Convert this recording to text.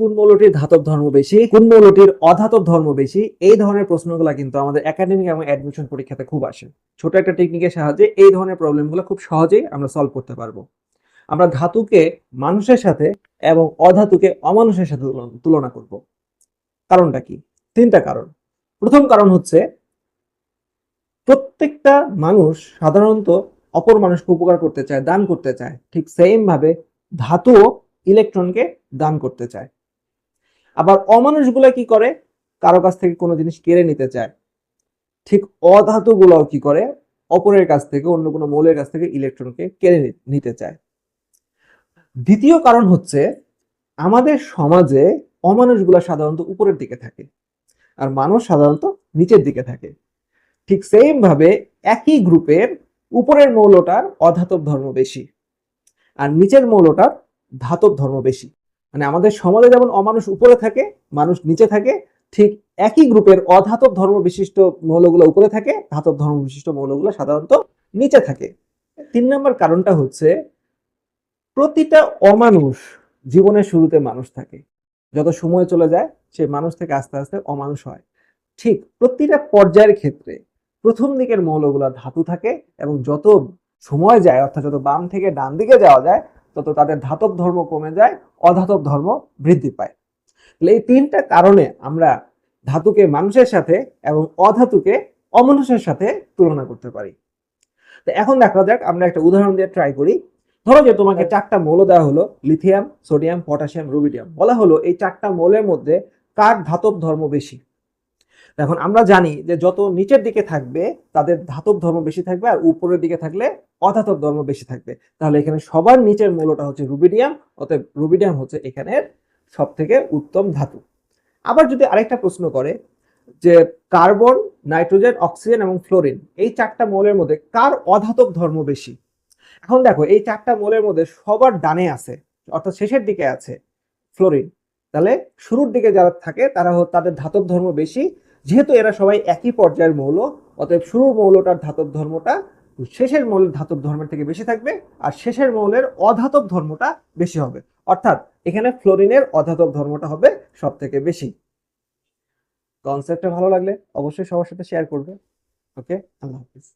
কোন মৌলটির ধাতব ধর্ম বেশি কোন মৌলটির অধাতব ধর্ম বেশি, এই ধরনের প্রশ্নগুলো কিন্তু আমাদের একাডেমিক এবং অ্যাডমিশন পরীক্ষাতে খুব আসে। ছোট একটা টেকনিকের সাহায্যে এই ধরনের প্রবলেমগুলো খুব সহজেই আমরা সলভ করতে পারব। আমরা ধাতুকে মানুষের সাথে এবং অধাতুকে অমানুষের সাথে তুলনা- করব। কারণটা কি? তিনটা কারণ। প্রথম কারণ হচ্ছে, প্রত্যেকটা মানুষ সাধারণত অপর মানুষকে উপকার করতে চায়, দান করতে চায়। ঠিক সেম ভাবে ধাতুও ইলেকট্রনকে দান করতে চায়। আবার অমানুষগুলো কি করে? কারও কাছ থেকে কোনো জিনিস কেড়ে নিতে চায়। ঠিক অধাতুগুলোও কি করে? অপরের কাছ থেকে, অন্য কোনো মৌলের কাছ থেকে ইলেকট্রনকে কেড়ে নিতে চায়। দ্বিতীয় কারণ হচ্ছে, আমাদের সমাজে অমানুষগুলো সাধারণত উপরের দিকে থাকে আর মানুষ সাধারণত নিচের দিকে থাকে। ঠিক সেম ভাবে একই গ্রুপের উপরের মৌলটার অধাতব ধর্ম বেশি আর নিচের মৌলটার ধাতব ধর্ম বেশি। মানে আমাদের সমাজে যেমন অমানুষ উপরে থাকে, মানুষ নিচে থাকে, ঠিক একই গ্রুপের অধাতব ধর্ম বিশিষ্ট মৌলগুলো উপরে থাকে, ধাতব ধর্ম বিশিষ্ট মৌলগুলো সাধারণত নিচে থাকে। তিন নম্বর কারণটা হচ্ছে প্রতিটা অমানুষ জীবনের শুরুতে মানুষ থাকে। যত সময় চলে যায়, সে মানুষ থেকে আস্তে আস্তে অমানুষ হয়। ঠিক প্রতিটা পর্যায়ের ক্ষেত্রে প্রথম দিকের মৌলগুলো ধাতু থাকে এবং যত সময় যায়, অর্থাৎ যত বাম থেকে ডান দিকে যাওয়া যায় তত তাদের ধাতব ধর্ম কমে যায় অধাতব ধর্ম বৃদ্ধি পায়। তাহলে এই তিনটা কারণে আমরা ধাতুকে মানুষের সাথে এবং অধাতুকে অমানুষের সাথে তুলনা করতে পারি। তো এখন দেখা যাক আমরা একটা উদাহরণ দিয়ে ট্রাই করি। ধরো যে তোমাকে চারটা মৌল দেওয়া হলো লিথিয়াম সোডিয়াম পটাশিয়াম রুবিডিয়াম বলা হলো এই চারটা মৌলের মধ্যে কার ধাতব ধর্ম বেশি? এখন আমরা জানি যে যত নিচের দিকে থাকবে, তাদের ধাতব ধর্ম বেশি থাকবে আর উপরের দিকে থাকলে অধাতব ধর্ম বেশি থাকবে। তাহলে এখানে সবার নিচের মৌলটা হচ্ছে রুবিডিয়াম, অতএব রুবিডিয়াম হচ্ছে এখানের সব থেকে উত্তম ধাতু। আবার যদি আরেকটা প্রশ্ন করে যে কার্বন, নাইট্রোজেন, অক্সিজেন এবং ফ্লোরিন, এই চারটা মৌলের মধ্যে কার অধাতব ধর্ম বেশি? এখন দেখো, এই চারটা মৌলের মধ্যে সবার ডানে আছে, অর্থাৎ শেষের দিকে আছে ফ্লোরিন। তাহলে শুরুর দিকে যারা থাকে, তারা তাদের ধাতব ধর্ম বেশি। যেহেতু এরা সবাই একই পর্যায়ের মৌল, অতএব শুরুর মৌলটার ধাতব ধর্মটা শেষের মৌলের ধাতব ধর্মের থেকে বেশি থাকবে আর শেষের মৌলের অধাতব ধর্মটা বেশি হবে। অর্থাৎ এখানে ফ্লোরিনের অধাতব ধর্মটা হবে সব থেকে বেশি কনসেপ্টটা ভালো লাগলে অবশ্যই সবার সাথে শেয়ার করবে। ওকে আল্লাহ হাফিজ।